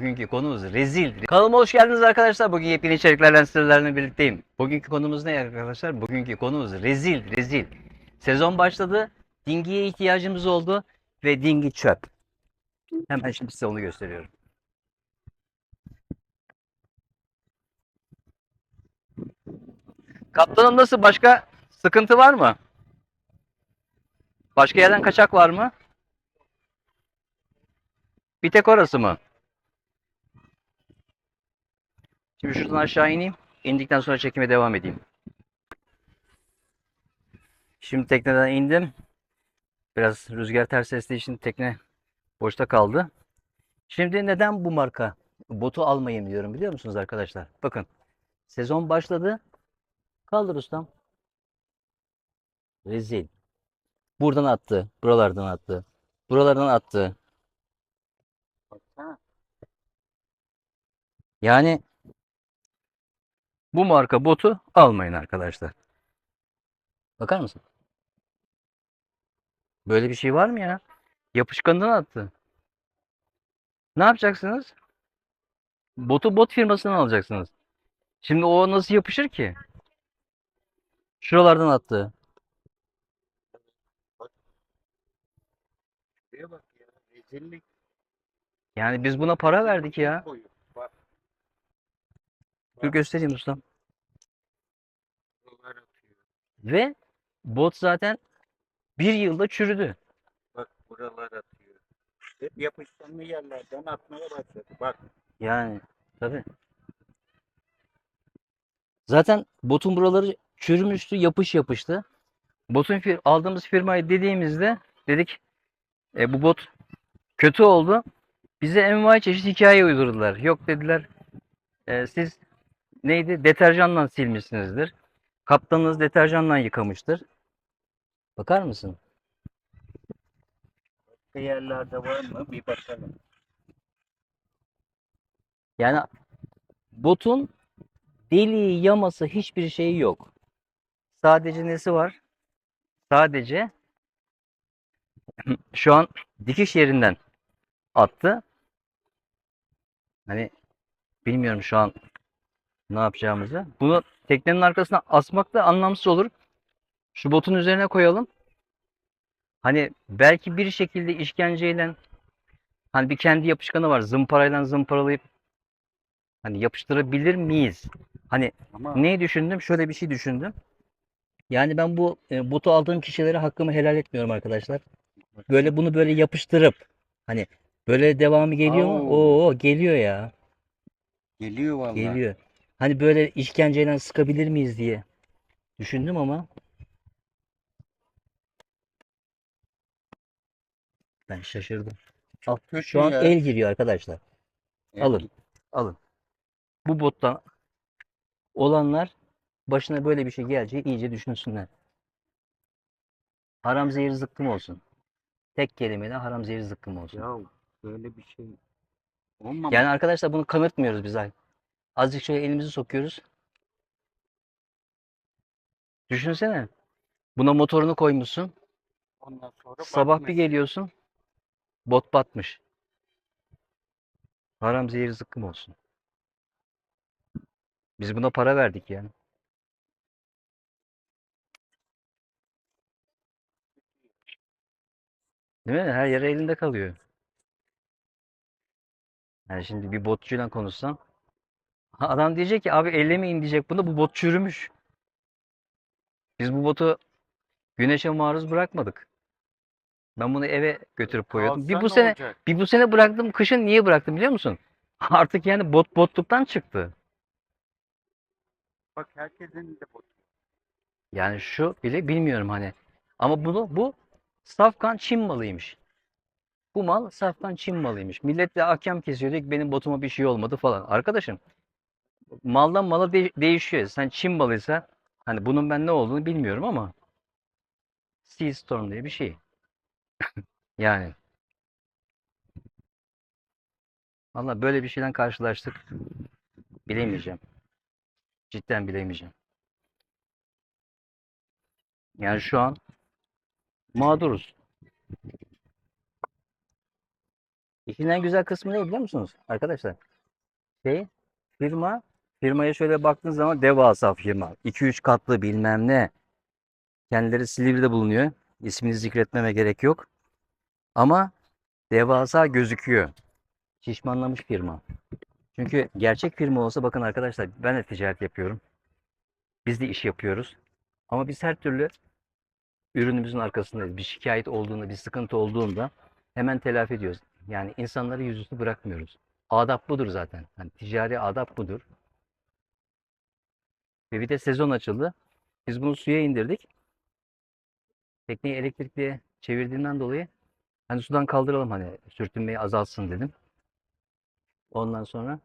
Bugünkü konumuz rezil. Kanalıma hoş geldiniz arkadaşlar. Bugün yepyeni içeriklerle sizlerle birlikteyim. Bugünkü konumuz ne arkadaşlar? Bugünkü konumuz rezil, rezil. Sezon başladı. Dingiye ihtiyacımız oldu ve dingi çöp. Hemen şimdi size onu gösteriyorum. Kaptanım nasıl? Başka sıkıntı var mı? Başka yerden kaçak var mı? Bir tek orası mı? Şimdi şuradan aşağı ineyim. İndikten sonra çekime devam edeyim. Şimdi tekneden indim. Biraz rüzgar ters estiği için tekne boşta kaldı. Şimdi neden bu marka botu almayayım diyorum biliyor musunuz arkadaşlar? Bakın sezon başladı. Kaldır ustam. Rezil. Buradan attı. Buralardan attı. Buralardan attı. Yani bu marka botu almayın arkadaşlar. Bakar mısın? Böyle bir şey var mı ya? Yapışkanından attı. Ne yapacaksınız? Botu bot firmasından alacaksınız. Şimdi o nasıl yapışır ki? Şuralardan attı. Yani biz buna para verdik ya. Dur göstereyim ustam. Ve bot zaten bir yılda çürüdü. Bak buralar atıyor. Hep yapışkanlı yerlerden atmaya başladı. Bak Yani tabii. Zaten botun buraları çürümüştü, yapış yapıştı. Botun fir aldığımız firmayı dediğimizde dedik e, bu bot kötü oldu. Bize envai çeşit hikaye uydurdular. Yok dediler e, siz neydi deterjanla silmişsinizdir. Kaptanınız deterjanla yıkamıştır. Bakar mısın? başka yerlerde var mı? Bir bakalım. Yani botun deliği, yaması hiçbir şeyi yok. Sadece nesi var? Sadece şu an dikiş yerinden attı. Hani bilmiyorum şu an ne yapacağımızı. Bunu teknenin arkasına asmak da anlamsız olur. Şu botun üzerine koyalım. Hani belki bir şekilde işkenceyle hani bir kendi yapışkanı var. Zımparayla zımparalayıp hani yapıştırabilir miyiz? Hani Ama Neyi düşündüm? Şöyle bir şey düşündüm. Yani ben bu e, botu aldığım kişilere hakkımı helal etmiyorum arkadaşlar. Böyle bunu böyle yapıştırıp hani böyle devamı geliyor mu? Oo. Oo geliyor ya. geliyor vallahi. Geliyor. Hani böyle işkenceyle sıkabilir miyiz diye düşündüm ama ben şaşırdım. Al, şu an ya. el giriyor arkadaşlar. El- alın. Alın. Bu bottan olanlar başına böyle bir şey geleceği iyice düşünsünler. Haram zehir zıkkım olsun. Tek kelimeyle haram zehir zıkkım olsun. Ya böyle bir şey olmamış. Yani arkadaşlar bunu kanırtmıyoruz biz. Azıcık şöyle elimizi sokuyoruz. Düşünsene. Buna motorunu koymuşsun. Ondan sonra Sabah bir geliyorsun. Bot batmış. Haram zehir zıkkım olsun. Biz buna para verdik yani. Değil mi? Her yer elinde kalıyor. Yani şimdi bir botçuyla konuşsam adam diyecek ki abi ellemeyin diyecek bunu bu bot çürümüş. Biz bu botu güneşe maruz bırakmadık. Ben bunu eve götürüp koyuyordum. Bir bu ne sene olacak? bir bu sene bıraktım. Kışın niye bıraktım biliyor musun? Artık yani bot botluktan çıktı. Bak herkesin de botu. Yani şu bile bilmiyorum hani. Ama bunu bu safkan Çin malıymış. Bu mal safkan Çin malıymış. Millet de ahkam kesiyor diyor ki benim botuma bir şey olmadı falan. Arkadaşım maldan mala de- değişiyor. Sen Çin malıysa hani bunun ben ne olduğunu bilmiyorum ama Sea Storm diye bir şey. Yani Valla böyle bir şeyden karşılaştık. Bilemeyeceğim. Cidden bilemeyeceğim. Yani şu an mağduruz. İşin en güzel kısmı ne biliyor musunuz arkadaşlar? Şey, firma, firmaya şöyle baktığınız zaman devasa firma. 2-3 katlı bilmem ne. Kendileri Silivri'de bulunuyor. İsmini zikretmeme gerek yok. Ama devasa gözüküyor. Şişmanlamış firma. Çünkü gerçek firma olsa bakın arkadaşlar ben de ticaret yapıyorum. Biz de iş yapıyoruz. Ama biz her türlü ürünümüzün arkasındayız. Bir şikayet olduğunda, bir sıkıntı olduğunda hemen telafi ediyoruz. Yani insanları yüzüstü bırakmıyoruz. Adap budur zaten. Hani ticari adap budur. Ve bir de sezon açıldı. Biz bunu suya indirdik. Tekneyi elektrikli çevirdiğinden dolayı hani sudan kaldıralım hani sürtünmeyi azaltsın dedim. Ondan sonra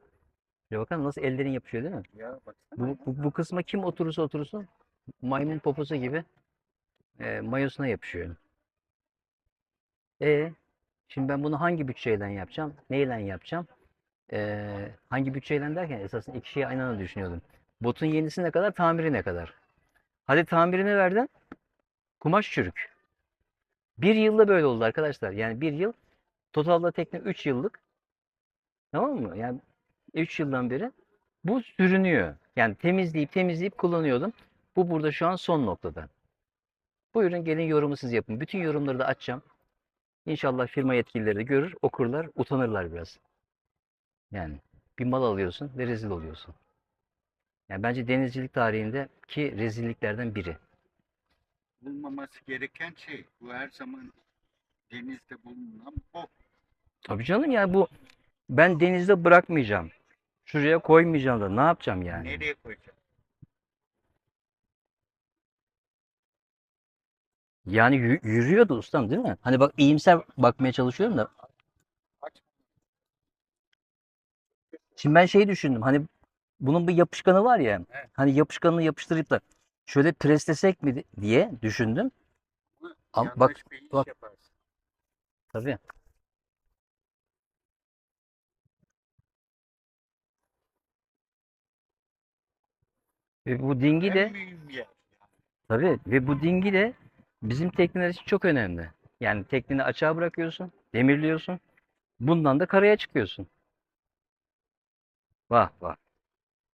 bir bakın nasıl ellerin yapışıyor değil mi? Ya baksana. Bu, bu, bu kısma kim oturursa otursun maymun poposu gibi e, mayosuna yapışıyor. E şimdi ben bunu hangi bütçeyle yapacağım? Neyle yapacağım? E, hangi bütçeyle derken esasında iki şeyi aynı anda düşünüyordum. Botun yenisi ne kadar, tamiri ne kadar? Hadi tamirini verdin, kumaş çürük. Bir yılda böyle oldu arkadaşlar. Yani bir yıl, totalda tekne 3 yıllık. Tamam mı? Yani 3 yıldan beri bu sürünüyor. Yani temizleyip temizleyip kullanıyordum. Bu burada şu an son noktada. Buyurun gelin yorumu siz yapın. Bütün yorumları da açacağım. İnşallah firma yetkilileri de görür, okurlar, utanırlar biraz. Yani bir mal alıyorsun ve rezil oluyorsun. Yani bence denizcilik tarihindeki rezilliklerden biri. Bulmaması gereken şey. Bu her zaman denizde bulunan bok. Tabii canım yani bu ben denizde bırakmayacağım. Şuraya koymayacağım da ne yapacağım yani? Nereye koyacağım? Yani yü- yürüyordu ustam değil mi? Hani bak iyimser bakmaya çalışıyorum da. Şimdi ben şeyi düşündüm. Hani bunun bir yapışkanı var ya. Evet. Hani yapışkanını yapıştırıp da şöyle preslesek mi di- diye düşündüm. Ama yanlış bak- bir iş bak. yaparsın. Tabii. Ve bu dingi de tabii ve bu dingi de bizim tekneler için çok önemli. Yani tekneni açığa bırakıyorsun, demirliyorsun. Bundan da karaya çıkıyorsun. Vah vah.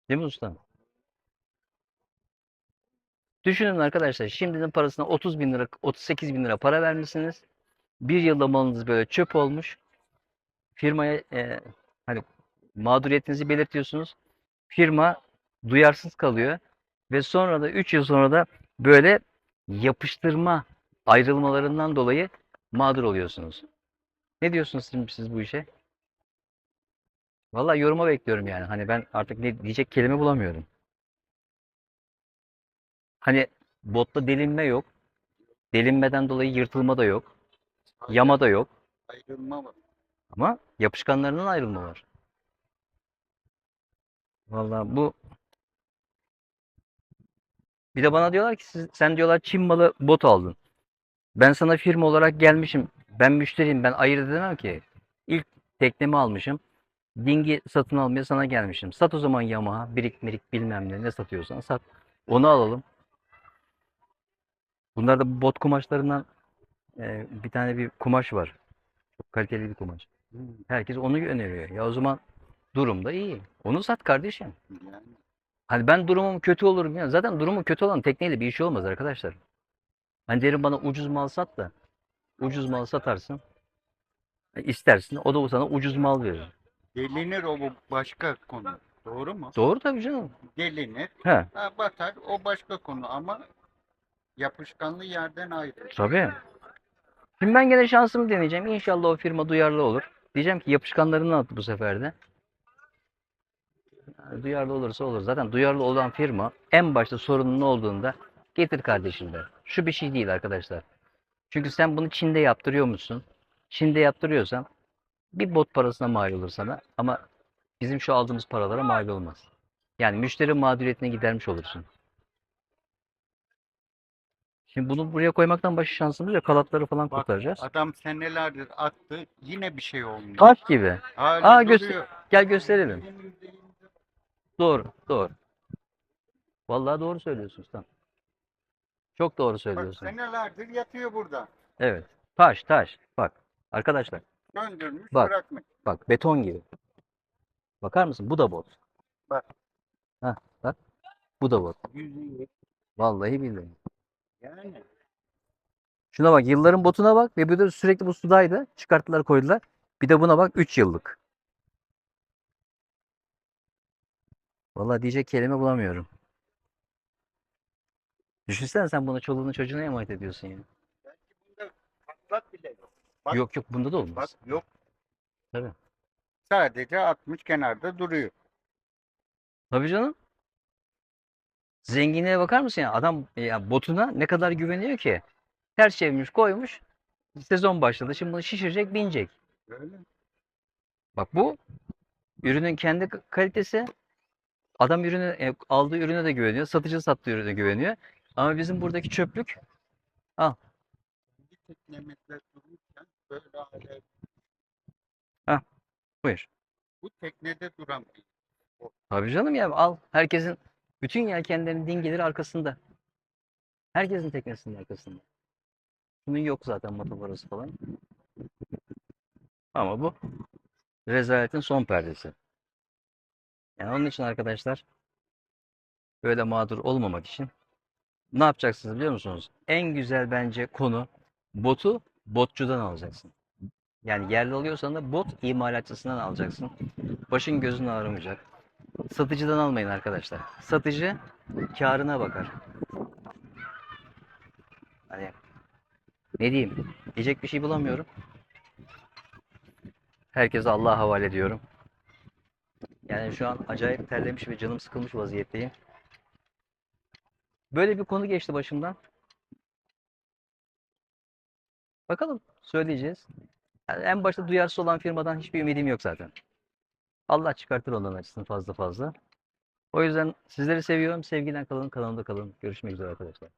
Değil mi ustam? Düşünün arkadaşlar şimdinin parasına 30 bin lira, 38 bin lira para vermişsiniz. Bir yılda malınız böyle çöp olmuş. Firmaya e, hani mağduriyetinizi belirtiyorsunuz. Firma duyarsız kalıyor. Ve sonra da 3 yıl sonra da böyle yapıştırma ayrılmalarından dolayı mağdur oluyorsunuz. Ne diyorsunuz siz bu işe? Vallahi yoruma bekliyorum yani. Hani ben artık ne diyecek kelime bulamıyorum. Hani botta delinme yok. Delinmeden dolayı yırtılma da yok. Yama da yok. Ayrılma var. Ama yapışkanlarından ayrılma var. Vallahi bu bir de bana diyorlar ki siz, sen diyorlar Çin malı bot aldın. Ben sana firma olarak gelmişim. Ben müşteriyim. Ben ayırt edemem ki. İlk teknemi almışım. Dingi satın almaya sana gelmişim. Sat o zaman Yamaha, birik mirik bilmem ne ne satıyorsan sat. Onu alalım. Bunlar da bot kumaşlarından e, bir tane bir kumaş var. Çok kaliteli bir kumaş. Herkes onu öneriyor. Ya o zaman durum da iyi. Onu sat kardeşim. Hani ben durumum kötü olurum ya. Zaten durumu kötü olan tekneyle bir işi olmaz arkadaşlar. Hani derim bana ucuz mal sat da. Ucuz mal satarsın. E, istersin. O da sana ucuz mal verir. Delinir o bu başka konu. Doğru mu? Doğru tabii canım. Delinir. He, Ha, batar o başka konu ama yapışkanlı yerden ayrı. tabii. Şimdi ben gene şansımı deneyeceğim. İnşallah o firma duyarlı olur. Diyeceğim ki yapışkanlarını at bu sefer de. Yani duyarlı olursa olur. Zaten duyarlı olan firma en başta sorunun olduğunda getir kardeşim der. Şu bir şey değil arkadaşlar. Çünkü sen bunu Çin'de yaptırıyor musun? Çin'de yaptırıyorsan bir bot parasına mal olur sana ama bizim şu aldığımız paralara mal olmaz. Yani müşteri mağduriyetine gidermiş olursun. Şimdi bunu buraya koymaktan başka şansımız yok. Kalatları falan Bak, kurtaracağız. Adam senelerdir attı yine bir şey olmuyor. Taş gibi. Hala Aa, göster-. Gel gösterelim. Doğru, doğru. Vallahi doğru söylüyorsun usta. Çok doğru Bak söylüyorsun. senelerdir yatıyor burada. Evet. Taş, taş. Bak arkadaşlar. Söndürmüş Bak. bırakmış. Bak beton gibi. Bakar mısın? Bu da bot. Bak. Hah bak. Bu da bot. Yüzüğü. Vallahi billahi. Yani. Şuna bak yılların botuna bak ve bir de sürekli bu sudaydı. Çıkarttılar koydular. Bir de buna bak 3 yıllık. Vallahi diyecek kelime bulamıyorum. Düşünsene sen bunu çoluğunu çocuğuna emanet ediyorsun ya. Belki bunda patlak bile yok. Bak. Yok yok bunda da olmaz. Bak yok. Tabii. Sadece 60 kenarda duruyor. Tabii canım. Zenginliğe bakar mısın ya? Adam ya botuna ne kadar güveniyor ki? Ters çevirmiş koymuş. Sezon başladı. Şimdi bunu şişirecek binecek. Öyle. Bak bu ürünün kendi kalitesi. Adam ürünü e, aldığı ürüne de güveniyor. Satıcı sattığı ürüne güveniyor. Ama bizim buradaki çöplük Bir böyle hale buyur. bu teknede duramıyor. Tabii canım ya al. Herkesin bütün yelkenlerin dingeleri arkasında. Herkesin teknesinin arkasında. Bunun yok zaten motoparası falan. Ama bu rezaletin son perdesi. Yani onun için arkadaşlar böyle mağdur olmamak için ne yapacaksınız biliyor musunuz? En güzel bence konu botu botçudan alacaksın. Yani yerli alıyorsan da bot imalatçısından alacaksın. Başın gözün ağrımayacak. Satıcıdan almayın arkadaşlar. Satıcı karına bakar. Hani ne diyeyim? Diyecek bir şey bulamıyorum. Herkese Allah'a havale ediyorum. Yani şu an acayip terlemiş ve canım sıkılmış vaziyetteyim. Böyle bir konu geçti başımdan. Bakalım söyleyeceğiz. Yani en başta duyarsız olan firmadan hiçbir ümidim yok zaten. Allah çıkartır ondan açısını fazla fazla. O yüzden sizleri seviyorum. Sevgiden kalın, kanalımda kalın. Görüşmek üzere arkadaşlar.